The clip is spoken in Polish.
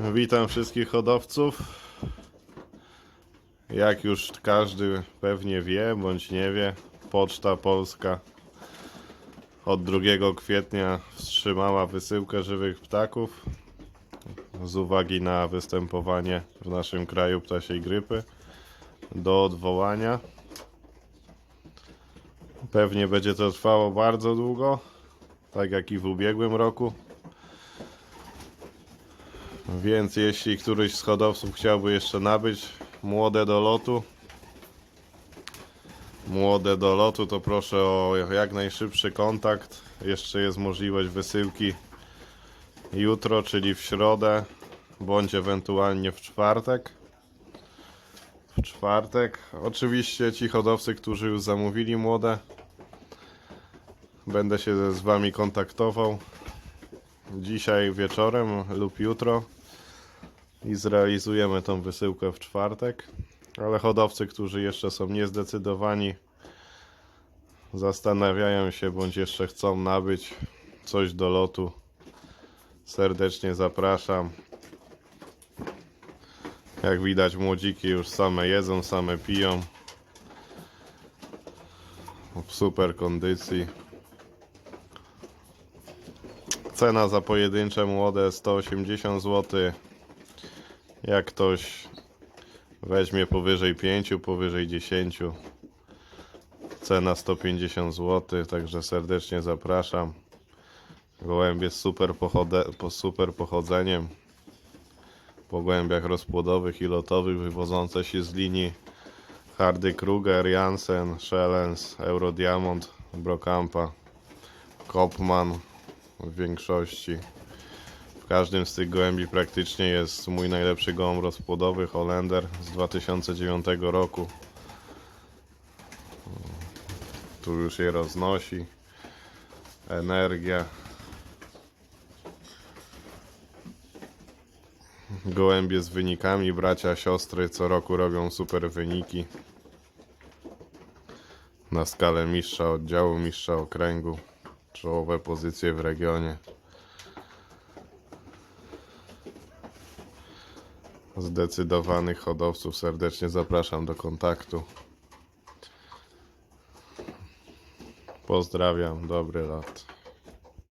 Witam wszystkich hodowców. Jak już każdy pewnie wie bądź nie wie, Poczta Polska od 2 kwietnia wstrzymała wysyłkę żywych ptaków z uwagi na występowanie w naszym kraju ptasiej grypy do odwołania. Pewnie będzie to trwało bardzo długo, tak jak i w ubiegłym roku. Więc jeśli któryś z hodowców chciałby jeszcze nabyć młode do lotu, młode do lotu, to proszę o jak najszybszy kontakt. Jeszcze jest możliwość wysyłki jutro, czyli w środę, bądź ewentualnie w czwartek. W czwartek. Oczywiście ci hodowcy, którzy już zamówili młode, będę się z Wami kontaktował dzisiaj wieczorem lub jutro i zrealizujemy tą wysyłkę w czwartek. Ale hodowcy, którzy jeszcze są niezdecydowani, zastanawiają się bądź jeszcze chcą nabyć coś do lotu, serdecznie zapraszam. Jak widać, młodziki już same jedzą, same piją. W super kondycji. Cena za pojedyncze młode 180 zł. Jak ktoś weźmie powyżej 5, powyżej 10, cena 150 zł. Także serdecznie zapraszam. Gołębie z super, pochode, po super pochodzeniem. Po gołębiach rozpłodowych i lotowych wywodzące się z linii Hardy Kruger, Jansen, Schellens, Eurodiamond, Brokampa, Kopman w większości. Każdym z tych gołębi praktycznie jest mój najlepszy gołąb rozpłodowy Holender z 2009 roku. Tu już je roznosi. Energia. Gołębie z wynikami, bracia, siostry co roku robią super wyniki. Na skalę mistrza oddziału, mistrza okręgu. Czołowe pozycje w regionie. Zdecydowanych hodowców serdecznie zapraszam do kontaktu. Pozdrawiam, dobry lat.